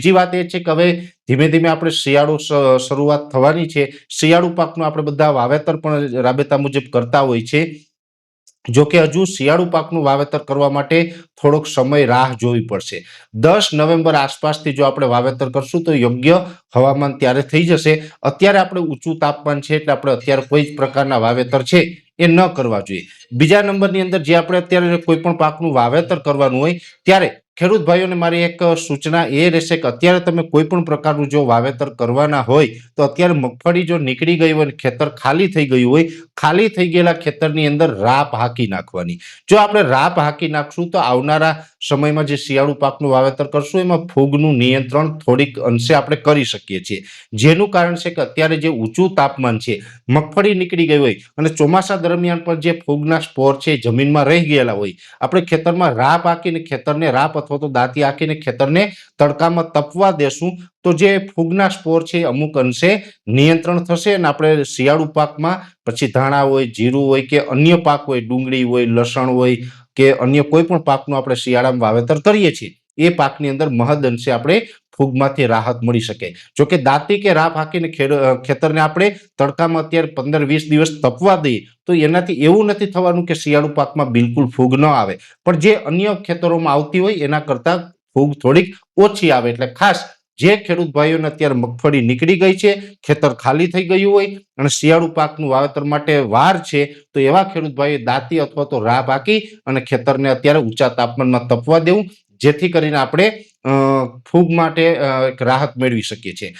બીજી વાત એ છે કે હવે ધીમે ધીમે આપણે શિયાળુ શરૂઆત થવાની છે. શિયાળુ પાકનું આપણે બધા વાવેતર પણ રાબેતા મુજબ કરતા હોય છે. જો કે હજુ શિયાળુ પાકનું વાવેતર કરવા માટે થોડોક સમય રાહ જોવી પડશે. દસ નવેમ્બર આસપાસથી જો આપણે વાવેતર કરશું તો યોગ્ય હવામાન ત્યારે થઈ જશે. અત્યારે આપણે ઊંચું તાપમાન છે એટલે આપણે અત્યારે કોઈ જ પ્રકારના વાવેતર છે એ ન કરવા જોઈએ. બીજા નંબરની અંદર જે આપણે અત્યારે કોઈ પણ પાકનું વાવેતર કરવાનું હોય, ત્યારે ખેડૂત ભાઈઓને મારી એક સૂચના એ રહેશે કે અત્યારે તમે કોઈ પણ પ્રકારનું જો વાવેતર કરવાના હોય, તો અત્યારે મગફળી જો નીકળી ગઈ હોય ખેતર ખાલી થઈ ગયું હોય, ખાલી થઈ ગયેલા ખેતરની અંદર રાપ હાકી નાખવાની. જો આપણે રાપ હાકી નાખશું તો આવનારા સમયમાં જે શિયાળુ પાકનું વાવેતર કરશું, એમાં ફૂગનું નિયંત્રણ થોડીક અંશે આપણે કરી શકીએ છીએ. જેનું કારણ છે કે અત્યારે જે ઊંચું તાપમાન છે, મગફળી નીકળી ગઈ હોય અને ચોમાસા દરમિયાન પણ જે ફૂગના સ્પોર છે જમીનમાં રહી ગયેલા હોય, આપણે ખેતરમાં રાપ આંકીને ખેતરને રાપ અથવા તો દાંતી આંકીને ખેતરને તડકામાં તપવા દેશું, તો જે ફૂગના સ્પોર છે અમુક અંશે નિયંત્રણ થશે અને આપણે શિયાળુ પાકમાં, પછી ધાણા હોય, જીરું હોય કે અન્ય પાક હોય, ડુંગળી હોય, લસણ હોય કે અન્ય કોઈ પણ પાકનું આપણે શિયાળામાં વાવેતર કરીએ છીએ, એ પાકની અંદર મહદ અંશે આપણે ફૂગમાંથી રાહત મળી શકે. જો કે દાંતી કે રાહ હાકીને ખેતરને આપણે તડકામાં અત્યારે પંદર વીસ દિવસ તપવા દઈએ, તો એનાથી એવું નથી થવાનું કે શિયાળુ પાકમાં બિલકુલ ફૂગ ન આવે. પણ જે અન્ય ખેતરોમાં આવતી હોય એના કરતાં ફૂગ થોડીક ઓછી આવે. એટલે ખાસ જે ખેડૂત ભાઈઓને અત્યારે મગફળી નીકળી ગઈ છે, ખેતર ખાલી થઈ ગયું હોય અને શિયાળુ પાકનું વાવેતર માટે વાર છે, તો એવા ખેડૂત ભાઈઓ દાંતી અથવા તો રાહ પાકી અને ખેતરને અત્યારે ઊંચા તાપમાનમાં તપવા દેવું, જેથી કરીને આપણે ફૂગ માટે એક રાહત મેળવી શકીએ છીએ.